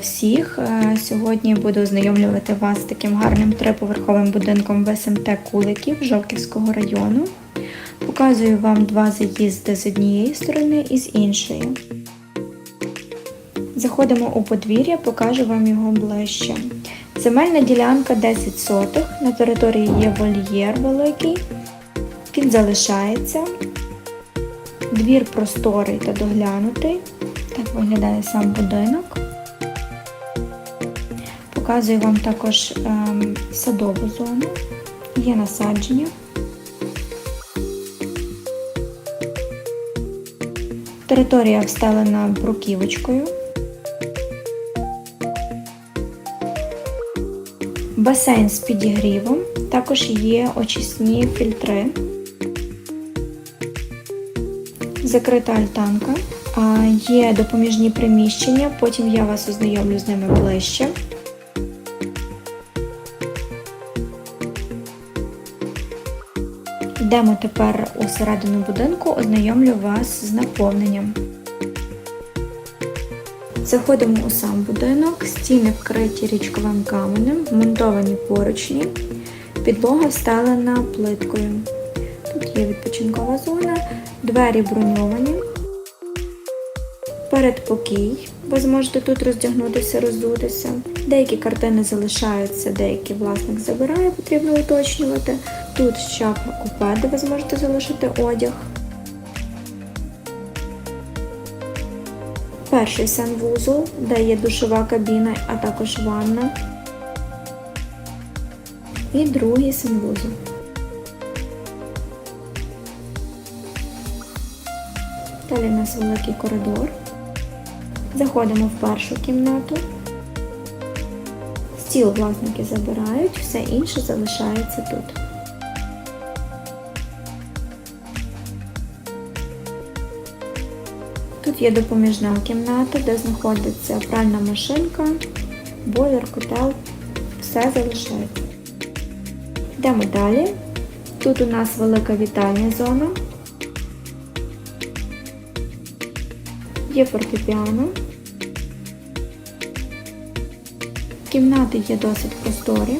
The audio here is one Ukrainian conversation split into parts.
Всіх Е, сьогодні буду ознайомлювати вас з таким гарним триповерховим будинком в СМТ Куликів Жовківського району. Показую вам два заїзди з однієї сторони і з іншої. Заходимо у подвір'я, покажу вам його ближче. Земельна ділянка 10 сотих, на території є вольєр великий, він залишається. Двір просторий та доглянутий. Так виглядає сам будинок. Показую вам також ем, садову зону. Є насадження. Територія встелена бруківочкою. Басейн з підігрівом. Також є очисні фільтри. Закрита альтанка. Є допоміжні приміщення, потім я вас ознайомлю з ними ближче. Йдемо тепер у середину будинку, ознайомлю вас з наповненням. Заходимо у сам будинок, стіни вкриті річковим каменем, вмонтовані поручні, підлога встелена плиткою. Тут є відпочинкова зона, двері броньовані, передпокій, ви зможете тут роздягнутися, роздутися. Деякі картини залишаються, деякі власник забирає, потрібно уточнювати. Тут шафа купе, де ви зможете залишити одяг. Перший санвузол, де є душова кабіна, а також ванна. І другий санвузол. Далі у нас великий коридор. Заходимо в першу кімнату. Стіл власники забирають, все інше залишається тут. Тут є допоміжна кімната, де знаходиться пральна машинка, бойлер, котел, все залишається. Йдемо далі. Тут у нас велика вітальня зона. Є фортепіано. Кімнати є досить просторі.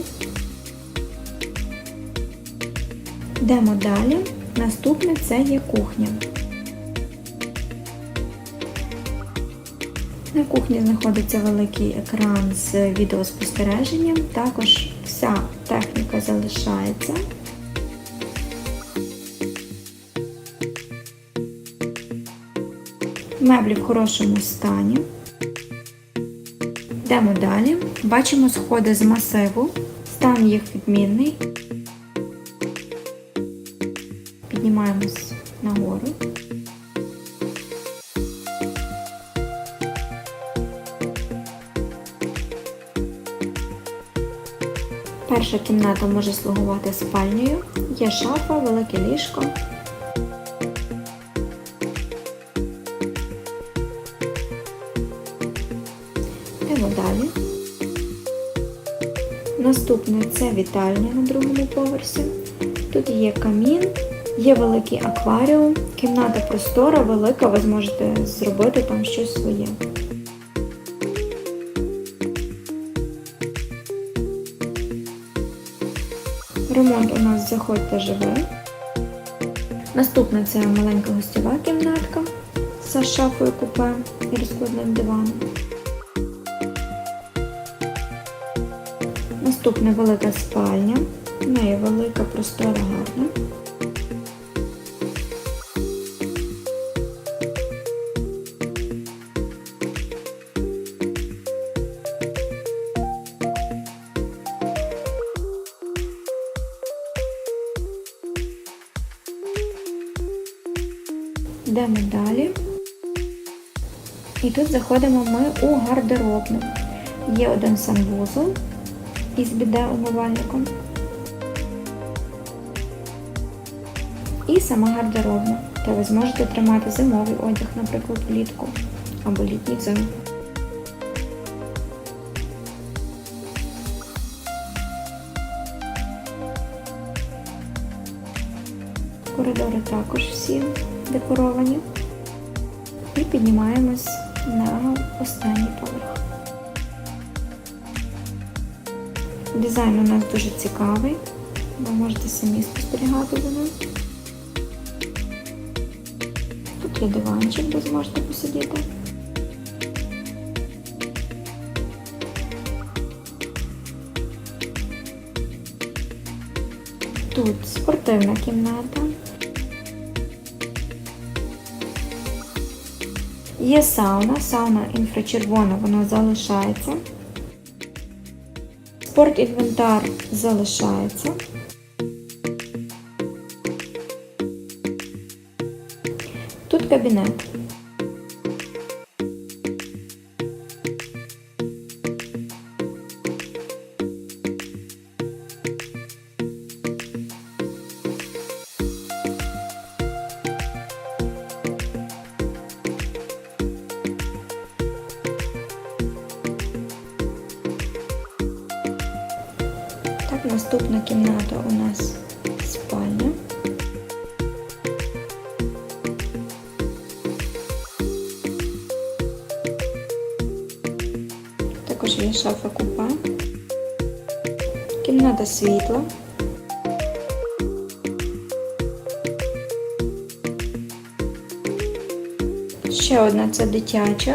Йдемо далі. Наступне це є кухня. На кухні знаходиться великий екран з відеоспостереженням. Також вся техніка залишається. Меблі в хорошому стані. Йдемо далі. Бачимо сходи з масиву. Стан їх відмінний. Піднімаємось нагору. Перша кімната може слугувати спальнею. Є шафа, велике ліжко. Йдемо далі. Наступне це вітальня на другому поверсі. Тут є камін, є великий акваріум, кімната простора, велика, ви зможете зробити там щось своє. Ремонт у нас заходьте живе. Наступна це маленька гостьова кімнатка з шафою купе і розкладним диваном. Наступна велика спальня. В неї велика, простора, гарна. Йдемо далі. І тут заходимо ми у гардеробну. Є один санвузол із біде умивальником. І сама гардеробна, де ви зможете тримати зимовий одяг, наприклад, влітку або літній взимку. Коридори також всі декоровані. І піднімаємось на останній поверх. Дизайн у нас дуже цікавий. Ви можете самі спостерігати за ним. Тут є диванчик, де зможете посидіти. Тут спортивна кімната. Є сауна, сауна інфрачервона, вона залишається. Спортінвентар залишається. Тут кабінет. Так, наступна кімната у нас спальня. Також є шафа купе. Кімната світла. Ще одна це дитяча.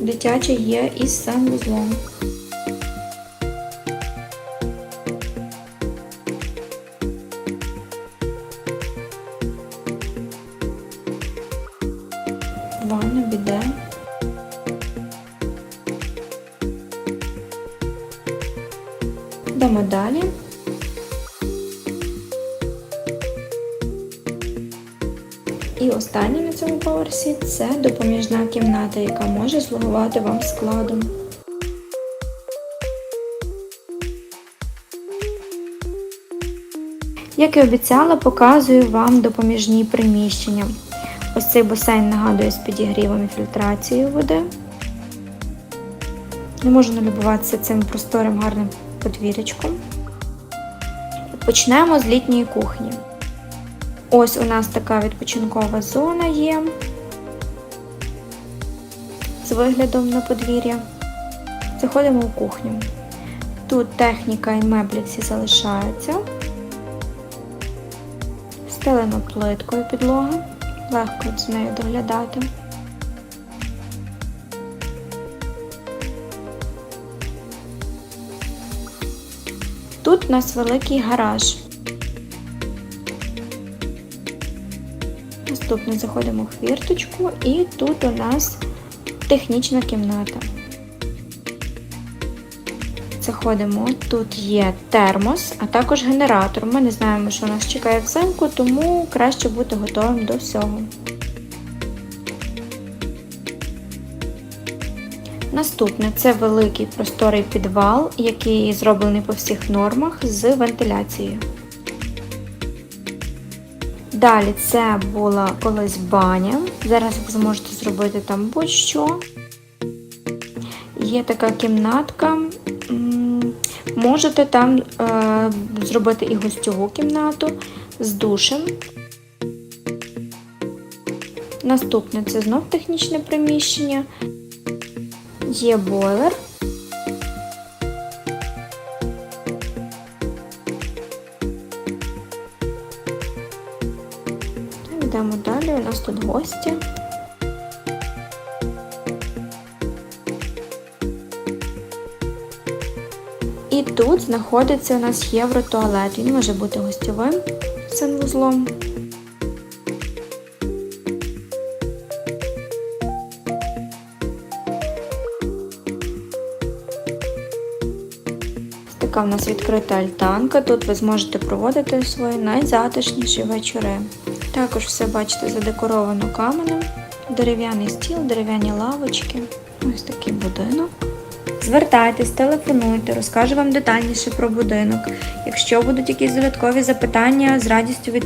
Дитяча є із санвузлом. Ванна, біде. Йдемо далі. І останнє на цьому поверсі це допоміжна кімната, яка може слугувати вам складом. Як і обіцяла, показую вам допоміжні приміщення. Ось цей басейн нагадує з підігрівом і фільтрацією води. Не можу налюбуватися цим просторим гарним подвір'ячком. Почнемо з літньої кухні. Ось у нас така відпочинкова зона є з виглядом на подвір'я. Заходимо у кухню. Тут техніка і меблі всі залишаються. Стелено плиткою підлога, легко з нею доглядати. Тут у нас великий гараж. Наступно заходимо в хвірточку і тут у нас технічна кімната. Заходимо, тут є термос, а також генератор. Ми не знаємо, що нас чекає взимку, тому краще бути готовим до всього. Наступне це великий просторий підвал, який зроблений по всіх нормах з вентиляцією. Далі це була колись баня. Зараз ви зможете зробити там будь-що. Є така кімнатка. Можете там е, зробити і гостьову кімнату з душем. Наступне це знов технічне приміщення. Є бойлер. Йдемо далі, у нас тут гості. І тут знаходиться у нас євротуалет. Він може бути гостьовим санвузлом. Така в нас відкрита альтанка. Тут ви зможете проводити свої найзатишніші вечори. Також все бачите задекоровано каменем, дерев'яний стіл, дерев'яні лавочки. Ось такий будинок. Звертайтесь, телефонуйте, розкажу вам детальніше про будинок. Якщо будуть якісь додаткові запитання, з радістю відповім.